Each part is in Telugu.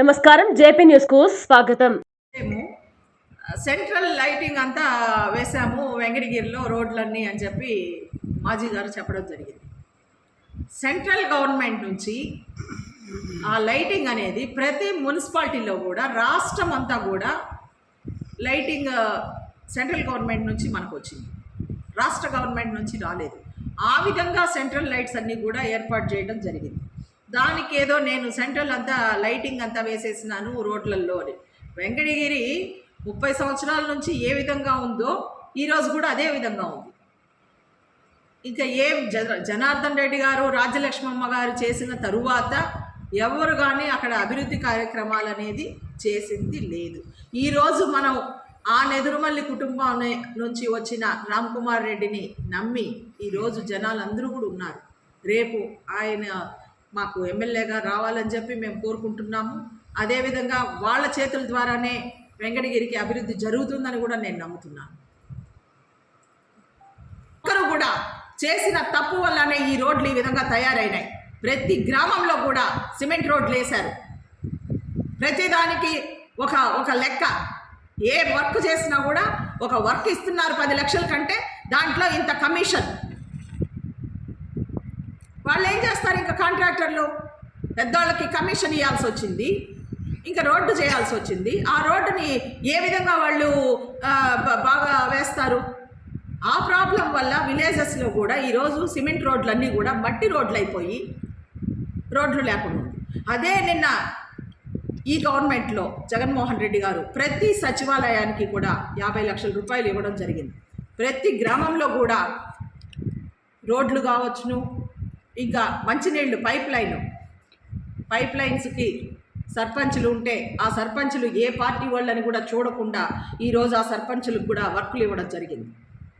నమస్కారం జేపీ న్యూస్కు స్వాగతం. మేము సెంట్రల్ లైటింగ్ అంతా వేసాము వెంకటగిరిలో రోడ్లన్నీ అని చెప్పి మాజీ గారు చెప్పడం జరిగింది. సెంట్రల్ గవర్నమెంట్ నుంచి ఆ లైటింగ్ అనేది ప్రతి మున్సిపాలిటీలో కూడా రాష్ట్రం అంతా కూడా లైటింగ్ సెంట్రల్ గవర్నమెంట్ నుంచి మనకు వచ్చింది. రాష్ట్ర గవర్నమెంట్ నుంచి రాలేదు. ఆ విధంగా సెంట్రల్ లైట్స్ అన్నీ కూడా ఏర్పాటు చేయడం జరిగింది. దానికి ఏదో నేను సెంట్రల్ అంతా లైటింగ్ అంతా వేసేసినాను రోడ్లల్లో అని. వెంకటగిరి ముప్పై సంవత్సరాల నుంచి ఏ విధంగా ఉందో ఈరోజు కూడా అదే విధంగా ఉంది. ఇంకా ఏం జన జనార్దన్ రెడ్డి గారు రాజ్యలక్ష్మమ్మ గారు చేసిన తరువాత ఎవరు కానీ అక్కడ అభివృద్ధి కార్యక్రమాలు అనేది చేసింది లేదు. ఈరోజు మనం ఆ నెదురుమల్లి కుటుంబం నుంచి వచ్చిన రామ్ కుమార్ రెడ్డిని నమ్మి ఈరోజు జనాలు అందరూ కూడా ఉన్నారు. రేపు ఆయన మాకు ఎమ్మెల్యేగా రావాలని చెప్పి మేము కోరుకుంటున్నాము. అదేవిధంగా వాళ్ళ చేతుల ద్వారానే వెంకటగిరికి అభివృద్ధి జరుగుతుందని కూడా నేను నమ్ముతున్నాను. ఒక్కరు కూడా చేసిన తప్పు వల్లనే ఈ రోడ్లు ఈ విధంగా తయారైనాయి. ప్రతి గ్రామంలో కూడా సిమెంట్ రోడ్లు వేశారు. ప్రతిదానికి ఒక ఒక లెక్క. ఏ వర్క్ చేసినా కూడా ఒక వర్క్ ఇస్తున్నారు పది లక్షల కంటే దాంట్లో ఇంత కమిషన్. వాళ్ళు ఏం చేస్తారు ఇంకా కాంట్రాక్టర్లు? పెద్దవాళ్ళకి కమిషన్ ఇవ్వాల్సి వచ్చింది. ఇంకా రోడ్డు చేయాల్సి వచ్చింది. ఆ రోడ్డుని ఏ విధంగా వాళ్ళు బాగా వేస్తారు? ఆ ప్రాబ్లం వల్ల విలేజెస్లో కూడా ఈరోజు సిమెంట్ రోడ్లన్నీ కూడా మట్టి రోడ్లు అయిపోయి రోడ్లు లేకుండా అదే నిన్న ఈ గవర్నమెంట్లో జగన్మోహన్ రెడ్డి గారు ప్రతి సచివాలయానికి కూడా యాభై లక్షల రూపాయలు ఇవ్వడం జరిగింది. ప్రతి గ్రామంలో కూడా రోడ్లు కావచ్చును ఇంకా మంచినీళ్ళు పైప్ లైన్. పైప్ లైన్స్కి సర్పంచులు ఉంటే ఆ సర్పంచులు ఏ పార్టీ వాళ్ళని కూడా చూడకుండా ఈరోజు ఆ సర్పంచులకు కూడా వర్కులు ఇవ్వడం జరిగింది.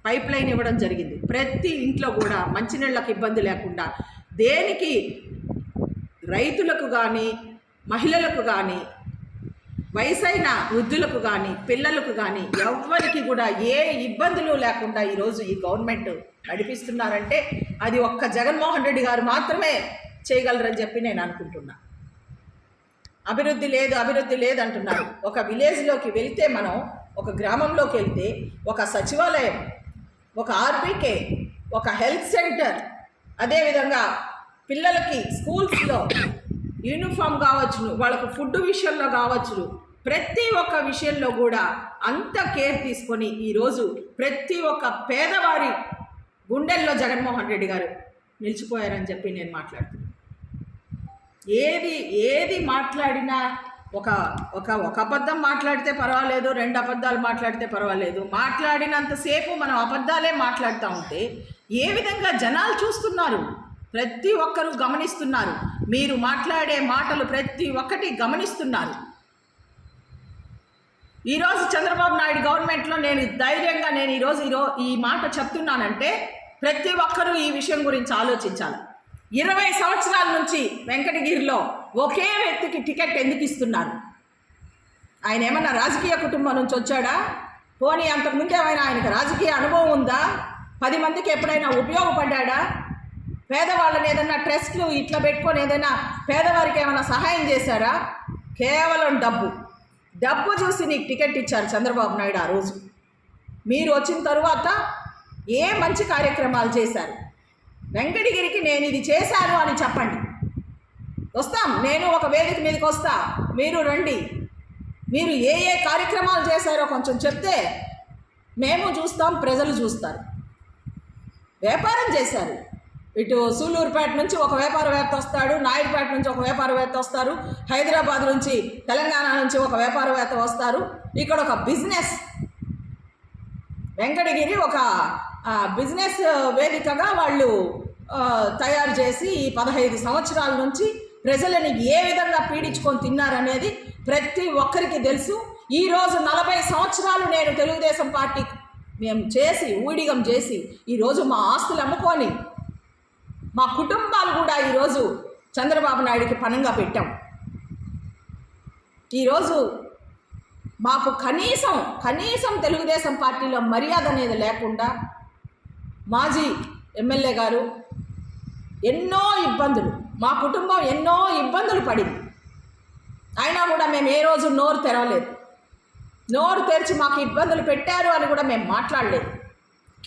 పైప్ లైన్ ఇవ్వడం జరిగింది. ప్రతి ఇంట్లో కూడా మంచినీళ్ళకి ఇబ్బంది లేకుండా దేనికి రైతులకు కానీ మహిళలకు కానీ వయసైన వృద్ధులకు కానీ పిల్లలకు కానీ ఎవరికి కూడా ఏ ఇబ్బందులు లేకుండా ఈరోజు ఈ గవర్నమెంట్ నడిపిస్తున్నారంటే అది ఒక్క జగన్మోహన్ రెడ్డి గారు మాత్రమే చేయగలరని చెప్పి నేను అనుకుంటున్నా. అభివృద్ధి లేదు అభివృద్ధి లేదు అంటున్నారు. ఒక విలేజ్లోకి వెళ్తే మనం ఒక గ్రామంలోకి వెళ్తే ఒక సచివాలయం ఒక ఆర్బీకే ఒక హెల్త్ సెంటర్ అదేవిధంగా పిల్లలకి స్కూల్స్లో యూనిఫామ్ కావచ్చును వాళ్ళకు ఫుడ్ విషయంలో కావచ్చును ప్రతి ఒక్క విషయంలో కూడా అంత కేర్ తీసుకొని ఈరోజు ప్రతి ఒక్క పేదవారి గుండెల్లో జగన్మోహన్ రెడ్డి గారు నిలిచిపోయారని చెప్పి నేను మాట్లాడుతున్నాను. ఏది ఏది మాట్లాడినా ఒక ఒక ఒక అబద్ధం మాట్లాడితే పర్వాలేదు రెండు అబద్ధాలు మాట్లాడితే పర్వాలేదు. మాట్లాడినంతసేపు మనం అబద్ధాలే మాట్లాడుతూ ఉంటే ఏ విధంగా జనాలు చూస్తున్నారు? ప్రతి ఒక్కరూ గమనిస్తున్నారు. మీరు మాట్లాడే మాటలు ప్రతి ఒక్కటి గమనిస్తున్నారు. ఈరోజు చంద్రబాబు నాయుడు గవర్నమెంట్లో నేను ధైర్యంగా నేను ఈరోజు ఈరో ఈ మాట చెప్తున్నానంటే ప్రతి ఒక్కరూ ఈ విషయం గురించి ఆలోచించాలి. ఇరవై సంవత్సరాల నుంచి వెంకటగిరిలో ఒకే వ్యక్తికి టికెట్ ఎందుకు ఇస్తున్నారు? ఆయన ఏమన్నా రాజకీయ కుటుంబం నుంచి వచ్చాడా? పోనీ అంతకుముందు ఏమైనా ఆయనకు రాజకీయ అనుభవం ఉందా? పది మందికి ఎప్పుడైనా ఉపయోగపడ్డా పేదవాళ్ళని ఏదైనా ట్రస్ట్లు ఇట్లా పెట్టుకొని ఏదైనా పేదవారికి ఏమైనా సహాయం చేశారా కేవలం డబ్బు. డబ్బు చూసి నీకు టికెట్ ఇచ్చారు చంద్రబాబు నాయుడు ఆ రోజు. మీరు వచ్చిన తరువాత ఏ మంచి కార్యక్రమాలు చేశారు? వెంకటగిరికి నేను ఇది చేశాను అని చెప్పండి. వస్తాం నేను ఒక వేదిక మీదకి వస్తా మీరు రండి. మీరు ఏ ఏ కార్యక్రమాలు చేశారో కొంచెం చెప్తే మేము చూస్తాం ప్రజలు చూస్తారు. వ్యాపారం చేశారు. ఇటు సూలూరుపేట నుంచి ఒక వ్యాపారవేత్త వస్తాడు నాయుడుపేట నుంచి ఒక వ్యాపారవేత్త వస్తారు హైదరాబాద్ నుంచి తెలంగాణ నుంచి ఒక వ్యాపారవేత్త వస్తారు. ఇక్కడ ఒక బిజినెస్ వెంకటగిరి ఒక బిజినెస్ వేదికగా వాళ్ళు తయారు చేసి ఈ పదహైదు సంవత్సరాల నుంచి ప్రజలని ఏ విధంగా పీడించుకొని తిన్నారనేది ప్రతి ఒక్కరికి తెలుసు. ఈరోజు నలభై సంవత్సరాలు నేను తెలుగుదేశం పార్టీ మేము చేసి ఊడిగం చేసి ఈరోజు మా ఆస్తులు అమ్ముకొని మా కుటుంబాలు కూడా ఈరోజు చంద్రబాబు నాయుడికి పణంగా పెట్టాం. ఈరోజు మాకు కనీసం కనీసం తెలుగుదేశం పార్టీలో మర్యాద అనేది లేకుండా మాజీ ఎమ్మెల్యే గారు ఎన్నో ఇబ్బందులు మా కుటుంబం ఎన్నో ఇబ్బందులు పడింది. అయినా కూడా మేము ఏ రోజు నోరు తెరవలేదు. నోరు తెరిచి మాకు ఇబ్బందులు పెట్టారు అని కూడా మేము మాట్లాడలేదు.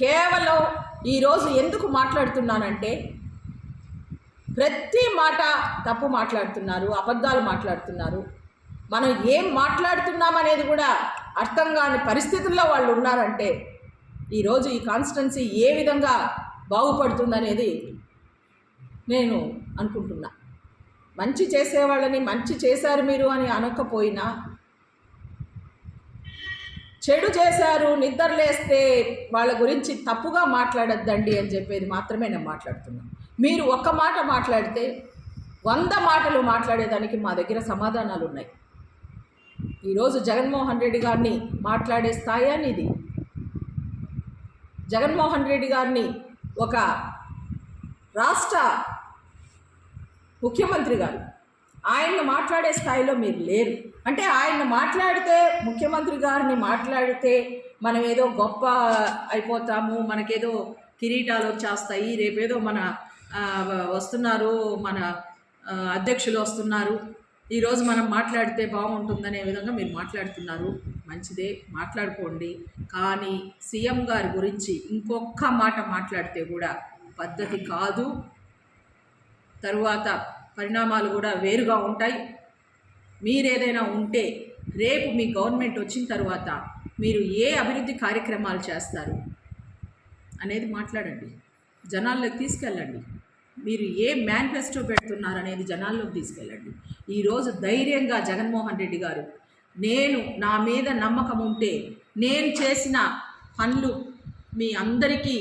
కేవలం ఈరోజు ఎందుకు మాట్లాడుతున్నానంటే ప్రతి మాట తప్పు మాట్లాడుతున్నారు అబద్ధాలు మాట్లాడుతున్నారు. మనం ఏం మాట్లాడుతున్నామనేది కూడా అర్థం కాని పరిస్థితుల్లో వాళ్ళు ఉన్నారంటే ఈరోజు ఈ కాన్స్టిట్యున్సీ ఏ విధంగా బాగుపడుతుందనేది నేను అనుకుంటున్నా. మంచి చేసేవాళ్ళని మంచి చేశారు మీరు అని అనకపోయినా చెడు చేశారు నిద్రలేస్తే వాళ్ళ గురించి తప్పుగా మాట్లాడొద్దండి అని చెప్పేది మాత్రమే నేను మాట్లాడుతున్నాను. మీరు ఒక్క మాట మాట్లాడితే వంద మాటలు మాట్లాడేదానికి మా దగ్గర సమాధానాలు ఉన్నాయి ఈరోజు జగన్మోహన్ రెడ్డి గారిని మాట్లాడే స్థాయి అని ఇది జగన్మోహన్ రెడ్డి గారిని ఒక రాష్ట్ర ముఖ్యమంత్రి గారు ఆయన్ని మాట్లాడే స్థాయిలో మీరు లేరు. అంటే ఆయన మాట్లాడితే ముఖ్యమంత్రి గారిని మాట్లాడితే మనం ఏదో గొప్ప అయిపోతాము మనకేదో కిరీటాలు వచ్చేస్తాయి రేపేదో మన వస్తున్నారు మన అధ్యక్షులు వస్తున్నారు. ఈరోజు మనం మాట్లాడితే బాగుంటుందనే విధంగా మీరు మాట్లాడుతున్నారు. మంచిదే మాట్లాడుకోండి. కానీ సీఎం గారి గురించి ఇంకొక మాట మాట్లాడితే కూడా పద్ధతి కాదు. తరువాత పరిణామాలు కూడా వేరుగా ఉంటాయి. మీరేదైనా ఉంటే రేపు మీ గవర్నమెంట్ వచ్చిన తర్వాత మీరు ఏ అభివృద్ధి కార్యక్రమాలు చేస్తారు అనేది మాట్లాడండి. జనాల్లోకి తీసుకెళ్ళండి. మీరు ఏ మేనిఫెస్టో పెడుతున్నారు అనేది జనాల్లోకి తీసుకెళ్ళండి. ఈరోజు ధైర్యంగా జగన్మోహన్ రెడ్డి గారు నేను నా మీద నమ్మకం ఉంటే నేను చేసిన పనులు మీ అందరికీ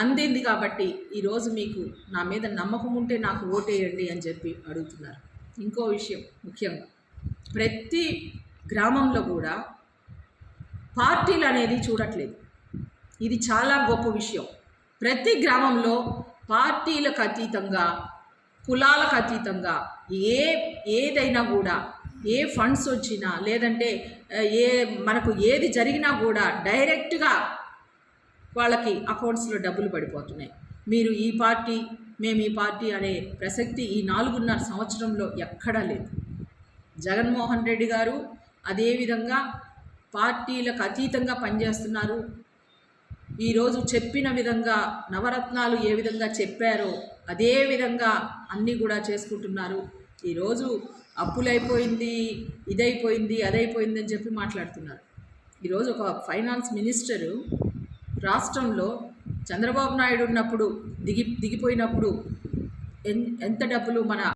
అందింది కాబట్టి ఈరోజు మీకు నా మీద నమ్మకం ఉంటే నాకు ఓటేయండి అని చెప్పి అడుగుతున్నారు. ఇంకో విషయం ముఖ్యంగా ప్రతి గ్రామంలో కూడా పార్టీలు అనేది చూడట్లేదు. ఇది చాలా గొప్ప విషయం. ప్రతి గ్రామంలో పార్టీలకు అతీతంగా కులాలకు అతీతంగా ఏ ఏదైనా కూడా ఏ ఫండ్స్ వచ్చినా లేదంటే ఏ మనకు ఏది జరిగినా కూడా డైరెక్ట్గా వాళ్ళకి అకౌంట్స్లో డబ్బులు పడిపోతున్నాయి. మీరు ఈ పార్టీ మేము ఈ పార్టీ అనే ప్రసక్తి ఈ నాలుగున్నర సంవత్సరంలో ఎక్కడా లేదు. జగన్మోహన్ రెడ్డి గారు అదేవిధంగా పార్టీలకు అతీతంగా పనిచేస్తున్నారు. ఈరోజు చెప్పిన విధంగా నవరత్నాలు ఏ విధంగా చెప్పారో అదే విధంగా అన్నీ కూడా చేసుకుంటున్నారు. ఈరోజు అప్పులైపోయింది ఇదైపోయింది అదైపోయింది అని చెప్పి మాట్లాడుతున్నారు. ఈరోజు ఒక ఫైనాన్స్ మినిస్టరు రాష్ట్రంలో చంద్రబాబు నాయుడు ఉన్నప్పుడు దిగి దిగిపోయినప్పుడు ఎంత డబ్బులు మన